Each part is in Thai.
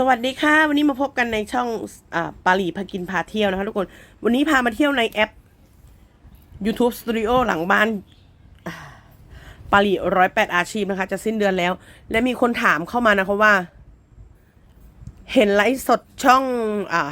สวัสดีค่ะ วันนี้มาพบกันในช่องอาปาลีพากินพาเที่ยวนะคะทุกคน วันนี้พามาเที่ยวในแอป YouTube Studio หลังบ้านปาลีร้อยแปดอาชีพนะคะ จะสิ้นเดือนแล้ว และมีคนถามเข้ามานะคะว่า เห็นไลฟ์สดช่องอ่า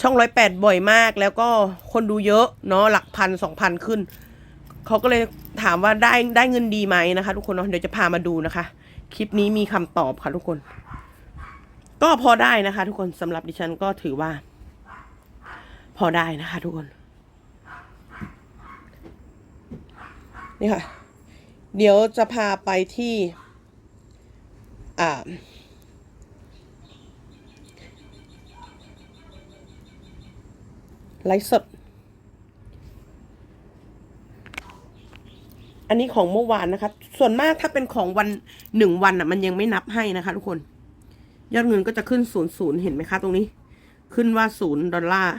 ช่องร้อยแปดบ่อยมาก แล้วก็คนดูเยอะเนาะหลักพันสองพันขึ้น เขาก็เลยถามว่าได้ได้เงินดีไหมนะคะ ทุกคนเนาะเดี๋ยวจะพามาดูนะคะ คลิปนี้มีคำตอบค่ะทุกคน ก็พอได้นะคะ ทุกคนสำหรับดิฉันก็ถือว่า พอได้นะคะ ทุกคน นี่ค่ะ เดี๋ยวจะพาไปที่อ่าไลฟ์สด อันนี้ของเมื่อวานนะคะ ส่วนมากถ้าเป็นของวันหนึ่งวันอะ มันยังไม่นับให้นะคะ ทุกคน ยอดเงินก็จะขึ้นศูนย์ศูนย์เห็นไหมคะตรงนี้ ขึ้นว่าศูนย์ดอลลาร์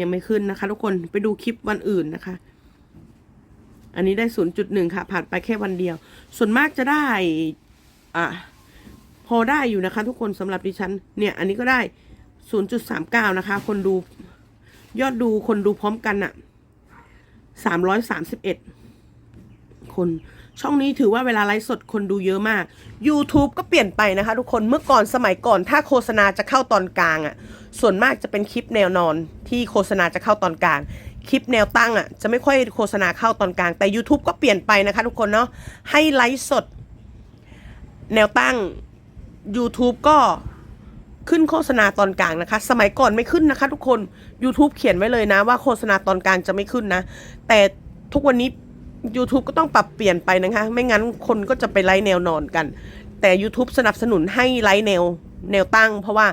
ยังไม่ขึ้นนะคะ ทุกคนไปดูคลิปวันอื่นนะคะ อันนี้ได้ศูนย์จุดหนึ่งค่ะ ผ่านไปแค่วันเดียว ส่วนมากจะได้ อะพอได้อยู่นะคะ ทุกคนสำหรับดิฉัน เนี่ย อันนี้ก็ได้ศูนย์จุดสามเก้านะคะ คนดู ยอดดูคนดูพร้อมกันอะสามร้อยสามสิบเอ็ดคน ช่องนี้ถือว่าเวลาไลฟ์สดคนดูเยอะมาก YouTube ก็เปลี่ยนไปนะคะทุกคนเมื่อก่อนสมัยก่อนถ้าโฆษณาจะเข้าตอนกลางอะ่ะ ส่วนมากจะเป็นคลิปแนวนอนที่โฆษณาจะเข้าตอนกลาง คลิปแนวตั้งอะ่ะจะไม่ค่อยโฆษณาเข้าตอนกลาง แต่ YouTube ก็เปลี่ยนไปนะคะทุกคนเนาะให้ไลฟ์สด แนวตั้ง YouTube ก็ขึ้นโฆษณาตอนกลางนะคะ สมัยก่อนไม่ขึ้นนะคะ ทุกคน YouTube เขียนไว้เลยนะว่าโฆษณาตอนกลางจะไม่ขึ้นนะ แต่ทุกวันนี้ YouTube ก็ต้องปรับเปลี่ยนไปนะคะ ไม่งั้นคนก็จะไปไลฟ์แนวนอนกัน แต่ YouTube สนับสนุนให้ไลฟ์แนวแนวตั้ง เพราะว่า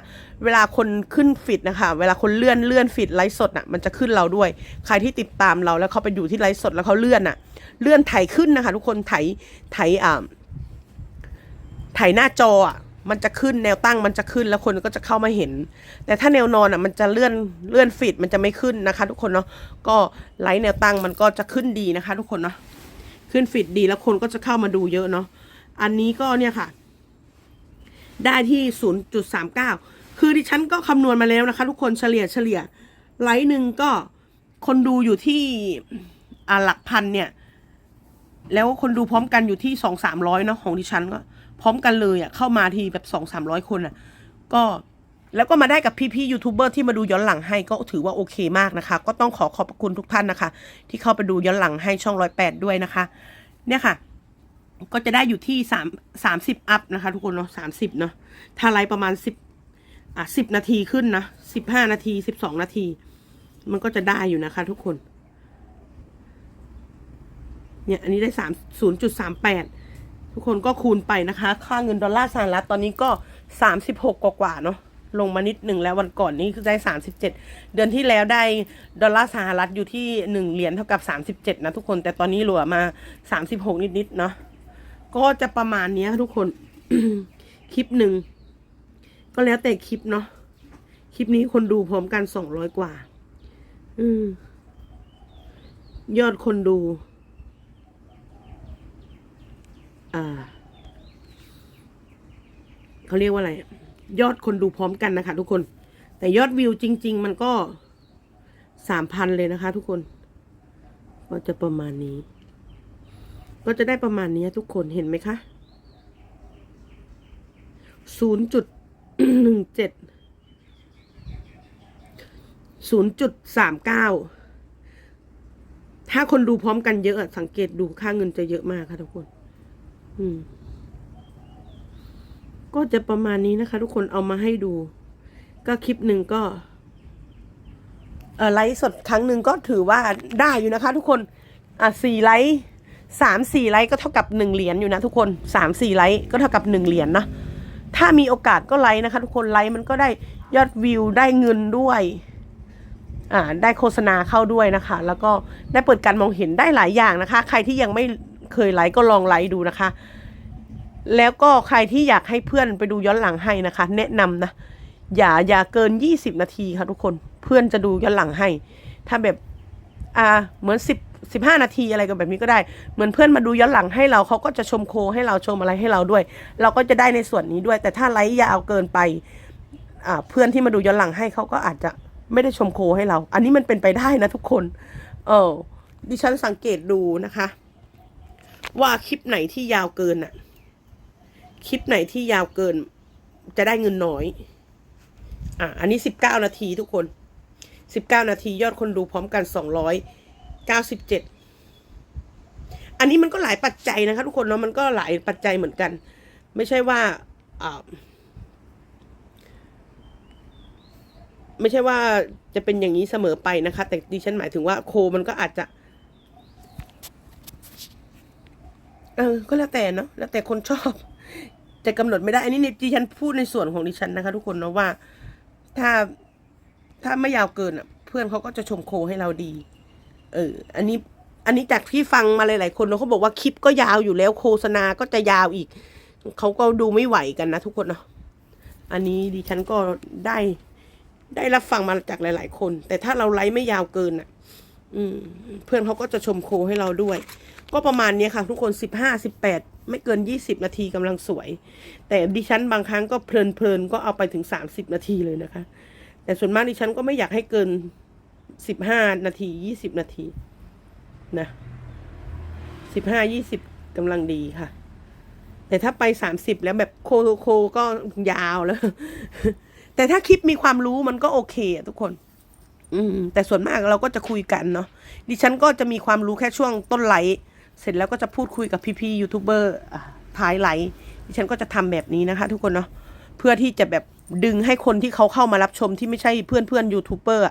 เวลาคนขึ้นฟีดนะคะ เวลาคนเลื่อนเลื่อนฟีดไลฟ์สดอะ มันจะขึ้นเราด้วย ใครที่ติดตามเราแล้วเขาไปอยู่ที่ไลฟ์สดแล้วเขาเลื่อนอะ เลื่อนไถขึ้นนะคะ ทุกคนไถไถอ่าไถหน้าจออะ มันจะขึ้นแนวตั้งมันจะขึ้นแล้วคนก็จะเข้ามาเห็น แต่ถ้าแนวนอนอะมันจะเลื่อนเลื่อนฟีดมันจะไม่ขึ้นนะคะ ทุกคนเนาะก็ไลฟ์แนวตั้งมันก็จะขึ้นดีนะคะ ทุกคนเนาะขึ้นฟิตดีแล้วคนก็จะเข้ามาดูเยอะเนาะอันนี้ก็เนี่ยค่ะ ได้ที่ศูนย์จุดสามเก้าคือดิฉันก็คำนวณมาแล้วนะคะ ทุกคนเฉลี่ยเฉลี่ยไลฟ์หนึ่งก็คนดูอยู่ที่อ่าหลักพันเนี่ย แล้วคนดูพร้อมกันอยู่ที่สองสามร้อยเนาะของดิฉันก็ พร้อมกันเลยอะ่ะเข้ามาทีแบบสองสามร้อยคนอะ่ะ ก็แล้วก็มาได้กับพี่ๆยูทูบเบอร์ที่มาดูย้อนหลังให้ก็ถือว่าโอเคมากนะคะ ก็ต้องขอขอบคุณทุกท่านนะคะ ที่เข้าไปดูย้อนหลังให้ช่องร้อยแปดด้วยนะคะ เนี่ยค่ะ ก็จะได้อยู่ที่สามสามสิบอัพนะคะ ทุกคนเนาะสามสิบเนาะถ้าไลฟ์ประมาณสิบอะสิบนาทีขึ้นนะสิบห้านาทีสิบสองนาที มันก็จะได้อยู่นะคะ ทุกคน เนี่ย อันนี้ได้สามศูนย์จุดสามแปด ทุกคนก็คูณไปนะคะ ค่าเงินดอลลาร์สหรัฐตอนนี้ก็สามสิบหกกว่าเนาะลงมานิดหนึ่งแล้ววันก่อนนี้คือได้สามสิบเจ็ดเดือนที่แล้วได้ดอลลาร์สหรัฐอยู่ที่หนึ่งเหรียญเท่ากับสามสิบเจ็ดนะทุกคนแต่ตอนนี้หลัวมาสามสิบหกนิดๆเนาะก็จะประมาณนี้ทุกคน คลิปหนึ่ง ก็แล้วแต่คลิปเนาะคลิปนี้คนดูพร้อมกันสองร้อยกว่า อืมยอดคนดู อ่า เขาเรียกว่าอะไร ยอดคนดูพร้อมกันนะคะ ทุกคน แต่ยอดวิวจริง ๆ มันก็สามพันเลยนะคะ ทุกคน ก็จะประมาณนี้ ก็จะได้ประมาณนี้ทุกคนเห็นไหมคะศูนย์จุดหนึ่งเจ็ดศูนย์จุดสามเก้าถ้าคนดูพร้อมกันเยอะ สังเกตดูค่าเงินจะเยอะมากค่ะทุกคน ก็จะประมาณนี้นะคะ ทุกคนเอามาให้ดู ก็คลิปหนึ่งก็เออไลฟ์สดครั้งหนึ่งก็ถือว่าได้อยู่นะคะ ทุกคนอะสี่ไลฟ์สามสี่ไลฟ์ก็เท่ากับหนึ่งเหรียญอยู่นะทุกคนสามสี่ไลฟ์ก็เท่ากับหนึ่งเหรียญเนาะถ้ามีโอกาสก็ไลฟ์นะคะ ทุกคนไลฟ์มันก็ได้ยอดวิวได้เงินด้วยอ่าได้โฆษณาเข้าด้วยนะคะ แล้วก็ได้เปิดการมองเห็นได้หลายอย่างนะคะ ใครที่ยังไม่ เคยไลฟ์ก็ลองไลฟ์ดูนะคะ แล้วก็ใครที่อยากให้เพื่อนไปดูย้อนหลังให้นะคะ แนะนำนะอย่าอย่าเกินยี่สิบนาทีค่ะทุกคนเพื่อนจะดูย้อนหลังให้ ถ้าแบบอ่าเหมือนสิบสิบห้านาทีอะไรกันแบบนี้ก็ได้ เหมือนเพื่อนมาดูย้อนหลังให้เราเขาก็จะชมโคให้เราชมอะไรให้เราด้วย เราก็จะได้ในส่วนนี้ด้วย แต่ถ้าไลฟ์ยาวเกินไปอ่าเพื่อนที่มาดูย้อนหลังให้เขาก็อาจจะไม่ได้ชมโคให้เรา อันนี้มันเป็นไปได้นะทุกคน เออดิฉันสังเกตดูนะคะ ว่าคลิปไหนที่ยาวเกินอะคลิปไหนที่ยาวเกิน จะได้เงินน้อย อะ อันนี้สิบเก้านาทีทุกคนสิบเก้านาทียอดคนดูพร้อมกันสองร้อยเก้าสิบเจ็ดอันนี้มันก็หลายปัจจัยนะคะทุกคนเนาะมันก็หลายปัจจัยเหมือนกัน ไม่ใช่ว่าอ่าไม่ใช่ว่าจะเป็นอย่างนี้เสมอไปนะคะ แต่ดิฉันหมายถึงว่าโคมันก็อาจจะ เออ ก็แล้วแต่เนาะ แล้วแต่คนชอบ จะกำหนดไม่ได้ อันนี้ในดิฉันพูดในส่วนของดิฉันนะคะ ทุกคนเนาะว่า ถ้าถ้าไม่ยาวเกินอะ เพื่อนเขาก็จะชมโคให้เราดี เออ อันนี้ อันนี้จากที่ฟังมาหลาย ๆ คนเนาะเขาบอกว่าคลิปก็ยาวอยู่แล้วโฆษณาก็จะยาวอีก เขาก็ดูไม่ไหวกันนะทุกคนเนาะ อันนี้ดิฉันก็ได้ได้รับฟังมาจากหลาย ๆ คน แต่ถ้าเราไลฟ์ไม่ยาวเกินอะ อืม เพื่อนเขาก็จะชมโคให้เราด้วย ก็ประมาณนี้ค่ะทุกคนสิบห้าสิบแปดไม่เกินยี่สิบนาทีกำลังสวย แต่ดิฉันบางครั้งก็เพลินเพลินๆก็เอาไปถึงสามสิบนาทีเลยนะคะ แต่ส่วนมากดิฉันก็ไม่อยากให้เกินสิบห้านาทียี่สิบนาทีนะสิบห้ายี่สิบกำลังดีค่ะ แต่ถ้าไปสามสิบแล้วแบบโคโคก็ยาวแล้ว แต่ถ้าคลิปมีความรู้มันก็โอเคอะทุกคนอืมแต่ส่วนมากเราก็จะคุยกันเนาะดิฉันก็จะมีความรู้แค่ช่วงต้นไลฟ์ เสร็จแล้วก็จะพูดคุยกับพี่ๆยูทูบเบอร์ท้ายไลฟ์ดิฉันก็จะทำแบบนี้นะคะ ทุกคนเนาะเพื่อที่จะแบบดึงให้คนที่เขาเข้ามารับชมที่ไม่ใช่เพื่อนเพื่อนยูทูบเบอร์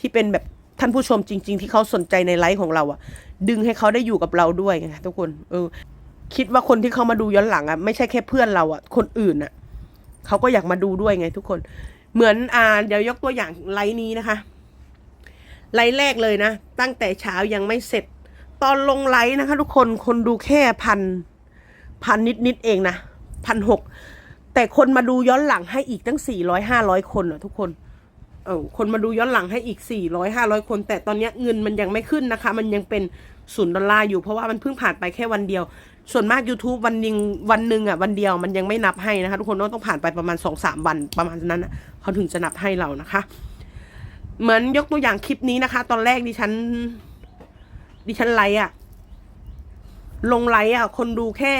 ที่เป็นแบบท่านผู้ชมจริง ๆ ที่เขาสนใจในไลฟ์ของเราอะดึงให้เขาได้อยู่กับเราด้วยไงทุกคน เออ คิดว่าคนที่เขามาดูย้อนหลังอะไม่ใช่แค่เพื่อนเราอะคนอื่นอะเขาก็อยากมาดูด้วยไง ทุกคน เหมือนอ่าเดี๋ยวยกตัวอย่างไลฟ์นี้นะคะไลฟ์แรกเลยนะ ตั้งแต่เช้ายังไม่เสร็จ ตอนลงไลฟ์นะคะ ทุกคนคนดูแค่พันพันนิดนิดเองนะพันหกแต่คนมาดูย้อนหลังให้อีกตั้งสี่ร้อยห้าร้อยคนอะทุกคน เออคนมาดูย้อนหลังให้อีกสี่ร้อยห้าร้อยคน แต่ตอนนี้เงินมันยังไม่ขึ้นนะคะ มันยังเป็นศูนย์ดอลลาร์อยู่เพราะว่ามันเพิ่งผ่านไปแค่วันเดียว ส่วนมาก YouTube วันนึงวันหนึ่งอะวันเดียวมันยังไม่นับให้นะคะ ทุกคนต้องผ่านไปประมาณสองสามวันประมาณนั้นเขาถึงจะนับให้เรานะคะ เหมือนยกตัวอย่างคลิปนี้นะคะ ตอนแรกดิฉัน ดิฉันไลฟ์อะลงไลฟ์อะคนดูแค่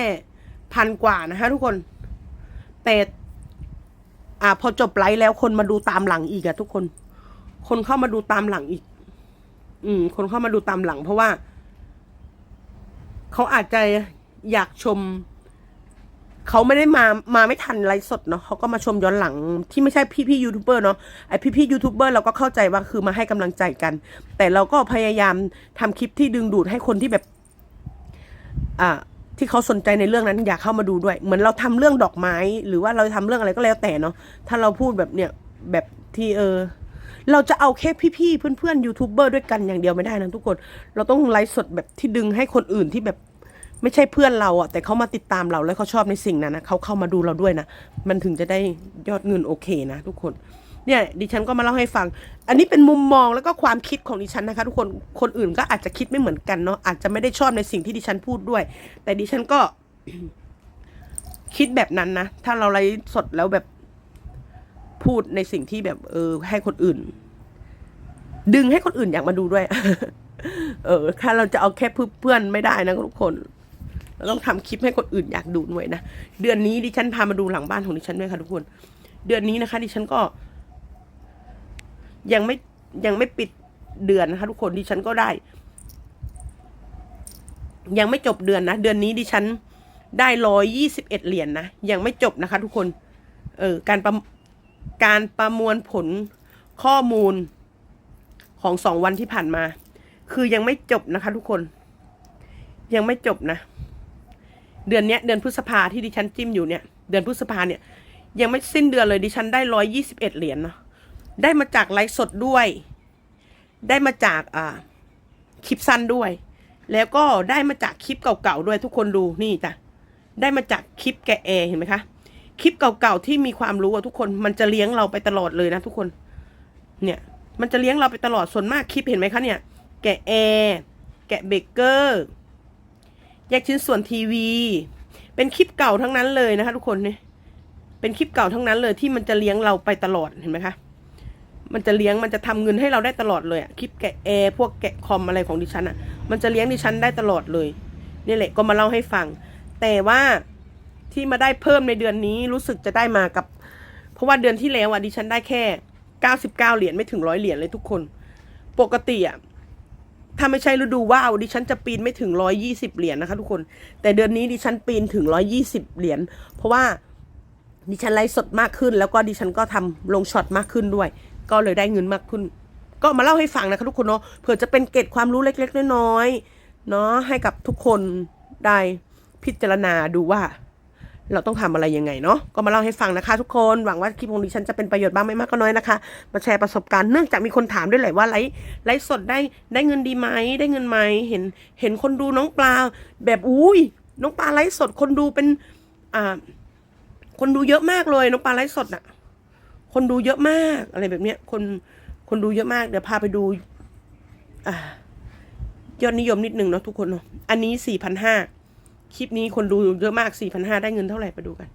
พันกว่านะคะทุกคน แต่อ่าพอจบไลฟ์แล้วคนมาดูตามหลังอีกอะทุกคน คนเข้ามาดูตามหลังอีก อืม คนเข้ามาดูตามหลัง เพราะว่า เขาอาจจะอยากชม เขาไม่ได้มามาไม่ทันไลฟ์สดเนาะเขาก็มาชมย้อนหลังที่ไม่ใช่พี่พี่ยูทูบเบอร์เนาะไอพี่พี่ยูทูบเบอร์เราก็เข้าใจว่าคือมาให้กำลังใจกัน แต่เราก็พยายามทำคลิปที่ดึงดูดให้คนที่แบบ อ่าที่เขาสนใจในเรื่องนั้นอยากเข้ามาดูด้วย เหมือนเราทำเรื่องดอกไม้ หรือว่าเราทำเรื่องอะไรก็แล้วแต่เนาะถ้าเราพูดแบบเนี้ยแบบที่เออ เราจะเอาแค่พี่ๆเพื่อนๆยูทูบเบอร์ด้วยกันอย่างเดียวไม่ได้นะทุกคน เราต้องไลฟ์สดแบบที่ดึงให้คนอื่นที่แบบ ไม่ใช่เพื่อนเราอะแต่เขามาติดตามเราแล้วเขาชอบในสิ่งนั้นนะเขาเข้ามาดูเราด้วยนะ มันถึงจะได้ยอดเงินโอเคนะ ทุกคนเนี่ยดิฉันก็มาเล่าให้ฟัง อันนี้เป็นมุมมองแล้วก็ความคิดของดิฉันนะคะ ทุกคนคนอื่นก็อาจจะคิดไม่เหมือนกันเนาะอาจจะไม่ได้ชอบในสิ่งที่ดิฉันพูดด้วย แต่ดิฉันก็คิดแบบนั้นนะ ถ้าเราไลฟ์สดแล้วแบบพูดในสิ่งที่แบบ เออ ให้คนอื่น ดึงให้คนอื่นอยากมาดูด้วย เออ ถ้าเราจะเอาแค่เพื่อนไม่ได้นะทุกคน เราต้องทำคลิปให้คนอื่นอยากดูด้วยนะ เดือนนี้ดิฉันพามาดูหลังบ้านของดิฉันด้วยค่ะทุกคน เดือนนี้นะคะ ดิฉันก็ ยังไม่ยังไม่ปิดเดือนนะคะทุกคนดิฉันก็ได้ ยังไม่จบเดือนนะ เดือนนี้ดิฉันได้ร้อยยี่สิบเอ็ดเหรียญนนะยังไม่จบนะคะ ทุกคน เออการประการประมวลผลข้อมูลของสองวันที่ผ่านมา คือยังไม่จบนะคะ ทุกคน ยังไม่จบนะ เดือนเนี้ยเดือนพฤษภาที่ดิฉันจิ้มอยู่เนี่ยเดือนพฤษภาเนี่ยยังไม่สิ้นเดือนเลยดิฉันได้ร้อยยี่สิบเอ็ดเหรียญเนาะได้มาจากไลฟ์สดด้วย ได้มาจากอ่าคลิปสั้นด้วย แล้วก็ได้มาจากคลิปเก่าๆด้วยทุกคนดูนี่จ้ะได้มาจากคลิปแกแอเห็นไหมคะคลิปเก่าๆที่มีความรู้อะทุกคนมันจะเลี้ยงเราไปตลอดเลยนะทุกคน เนี่ย มันจะเลี้ยงเราไปตลอดส่วนมากคลิปเห็นไหมคะเนี่ย แกะแอร์แกะเบเกอร์ แยกชิ้นส่วนทีวี เป็นคลิปเก่าทั้งนั้นเลยนะคะ ทุกคนเนี่ยเป็นคลิปเก่าทั้งนั้นเลยที่มันจะเลี้ยงเราไปตลอดเห็นไหมคะ มันจะเลี้ยงมันจะทำเงินให้เราได้ตลอดเลยอะคลิปแกะแอร์พวกแกะคอมอะไรของดิฉันอะมันจะเลี้ยงดิฉันได้ตลอดเลยนี่แหละก็มาเล่าให้ฟัง แต่ว่าที่มาได้เพิ่มในเดือนนี้รู้สึกจะได้มากับ เพราะว่าเดือนที่แล้วอะดิฉันได้แค่เก้าสิบเก้าเหรียญไม่ถึงร้อยเหรียญเลยทุกคน ปกติอะ ถ้าไม่ใช่ฤดูว่าวดิฉันจะปีนไม่ถึงร้อยยี่สิบเหรียญนะคะทุกคน แต่เดือนนี้ดิฉันปีนถึงร้อยี่สิบเหรียญ เพราะว่าดิฉันไลฟ์สดมากขึ้น แล้วก็ดิฉันก็ทำลงช็อตมากขึ้นด้วย ก็เลยได้เงินมากขึ้น ก็มาเล่าให้ฟังนะคะทุกคนเนาะ เผื่อจะเป็นเกร็ดความรู้เล็ก ๆ น้อยๆ เนาะให้กับทุกคนได้พิจารณาดูว่า เราต้องทำอะไรยังไงเนาะก็มาเล่าให้ฟังนะคะทุกคนหวังว่าคลิปของดิฉันจะเป็นประโยชน์บ้างไม่มากก็น้อยนะคะ มาแชร์ประสบการณ์เนื่องจากมีคนถามด้วยแหละว่าไลฟ์ไลฟ์สดได้ได้เงินดีไหมได้เงินไหมเห็นเห็นคนดูน้องปลา แบบอุ้ยน้องปลาไลฟ์สดคนดูเป็นอ่าคนดูเยอะมากเลยน้องปลาไลฟ์สดน่ะคนดูเยอะมากอะไรแบบเนี้ย คนคนดูเยอะมากเดี๋ยวพาไปดูอ่ายอดนิยมนิดนึงเนาะทุกคนเนาะอันนี้สี่พันห้า คลิปนี้คนดูเยอะมากสี่พันห้าได้เงินเท่าไหร่ไปดูกัน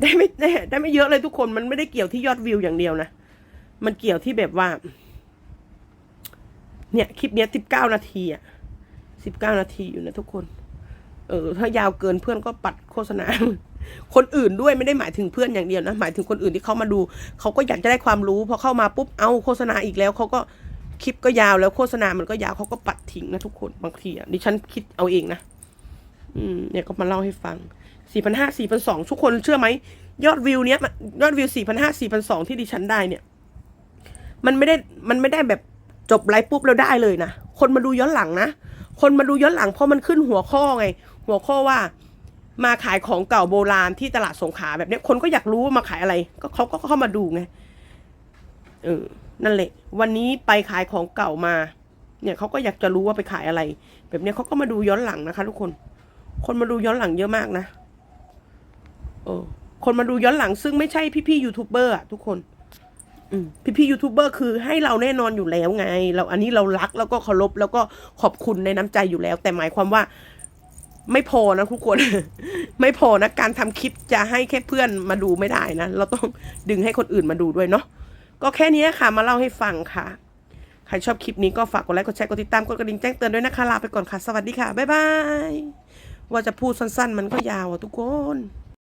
ได้ไม่ได้ได้ไม่เยอะเลยทุกคนมันไม่ได้เกี่ยวที่ยอดวิวอย่างเดียวนะ มันเกี่ยวที่แบบว่า เนี่ย คลิปเนี้ยสิบเก้านาทีอะสิบเก้านาทีอยู่นะทุกคน เออ ถ้ายาวเกินเพื่อนก็ปัดโฆษณา คนอื่นด้วยไม่ได้หมายถึงเพื่อนอย่างเดียวนะ หมายถึงคนอื่นที่เขามาดู เขาก็อยากจะได้ความรู้พอเข้ามาปุ๊บเอาโฆษณาอีกแล้วเขาก็คลิปก็ยาวแล้วโฆษณามันก็ยาวเขาก็ปัดทิ้งนะทุกคนบางทีอะดิฉันคิดเอาเองนะ อืมเนี่ยก็มาเล่าให้ฟังสี่พันห้าสี่พันสองทุกคนเชื่อไหม ยอดวิวเนี้ยยอดวิวสี่พันห้าสี่พันสองที่ดิฉันได้เนี่ย มันไม่ได้มันไม่ได้แบบจบไลฟ์ปุ๊บแล้วได้เลยนะ คนมาดูย้อนหลังนะ คนมาดูย้อนหลังเพราะมันขึ้นหัวข้อไง หัวข้อว่า มาขายของเก่าโบราณที่ตลาดสงขาแบบเนี้ย คนก็อยากรู้ว่ามาขายอะไร ก็เขาก็เข้ามาดูไงเออนั่นแหละ วันนี้ไปขายของเก่ามา เนี่ยเขาก็อยากจะรู้ว่าไปขายอะไร แบบเนี้ยเขาก็มาดูย้อนหลังนะคะ ทุกคน คนมาดูย้อนหลังเยอะมากนะเออคนมาดูย้อนหลังซึ่งไม่ใช่พี่ๆยูทูบเบอร์อะทุกคน อืมพี่ๆยูทูบเบอร์คือให้เราแน่นอนอยู่แล้วไง เราอันนี้เรารักแล้วก็เคารพแล้วก็ขอบคุณในน้ำใจอยู่แล้ว แต่หมายความว่าไม่พอนะทุกคน ไม่พอนะ การทำคลิปจะให้แค่เพื่อนมาดูไม่ได้นะ เราต้องดึงให้คนอื่นมาดูด้วยเนาะก็แค่นี้ค่ะมาเล่าให้ฟังค่ะ ใครชอบคลิปนี้ก็ฝากกดไลค์กดแชร์กดติดตามกดกระดิ่งแจ้งเตือนด้วยนะคะลาไปก่อนค่ะ สวัสดีค่ะ บ๊ายบาย ว่าจะพูดสั้น ๆ มันก็ยาวอะทุกคน